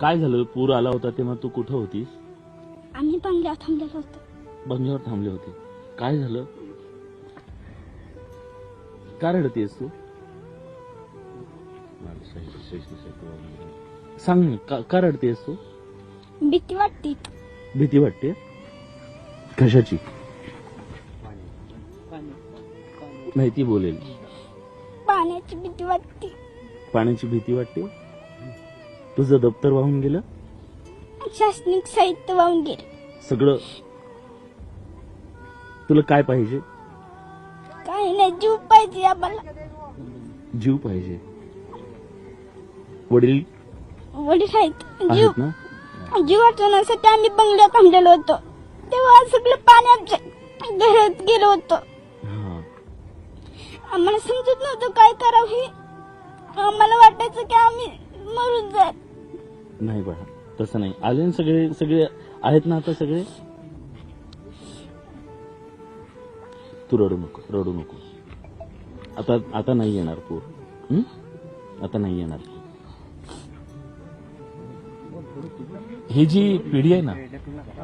काय झालं? पूर आला होता तेव्हा तू कुठं होतीस? आम्ही बंगल्यावर थांबलेलो होतो. बंगल्यावर थांबले होते. काय झालं? का रडतेस तू? सांग ना, का- का रडतेस तू? भीती वाटते. भीती वाटते? कशाची? माहिती बोलेल. पाण्याची भीती वाटते. पाण्याची भीती वाटते? तुझं दप्तर वाहून गेलं? शासनिक साहित्य वाहून गेले. सगळं? तुला काय पाहिजे? काही नाही जीव पाहिजे आम्हाला. जीव पाहिजे. वडील? वडील आहेत. जीव आहेत ना? जीव वाचवण्यासाठी आम्ही बंगल्यावर थांबलेलो होतो. तेव्हा सगळं पाणी आमच्या घरात गेलो होतं. हा. आम्हाला समजत नव्हतं काय करावं हे. आम्हाला वाटायचं की आम्ही मरून जाईल नाही बाळा तसं नाही. आले ना सगळे सगळे आहेत ना आता सगळे? तू रडू नको रडू नको. आता आता नाही येणार पूर. आता नाही येणार. ही जी पिढी आहे ना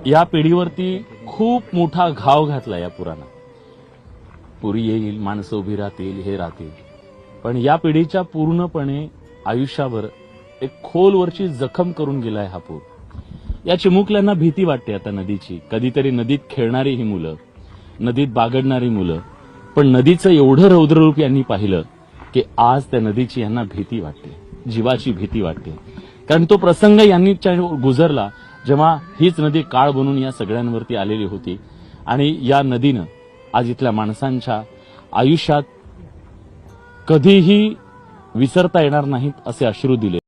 या पिढीवरती खूप मोठा घाव घातला या पुरानं पुरी येईल माणसं उभी राहतील हे राहतील. पण या पिढीच्या पूर्णपणे आयुष्याभर एक खोलवरची जखम करून गेलाय हा पूर. या चिमुकल्यांना भीती वाटते आता नदीची. कधीतरी नदीत खेळणारी ही मुलं नदीत बागडणारी मुलं. पण नदीचं एवढं रौद्ररूप यांनी पाहिलं की आज त्या नदीची यांना भीती वाटते जीवाची भीती वाटते. कारण तो प्रसंग यांनी गुजरला जेव्हा हीच नदी काळ बनून या सगळ्यांवरती आलेली होती. आणि या नदीनं आज इथल्या माणसांच्या आयुष्यात कधीही विसरता येणार नाहीत असे अश्रू दिले.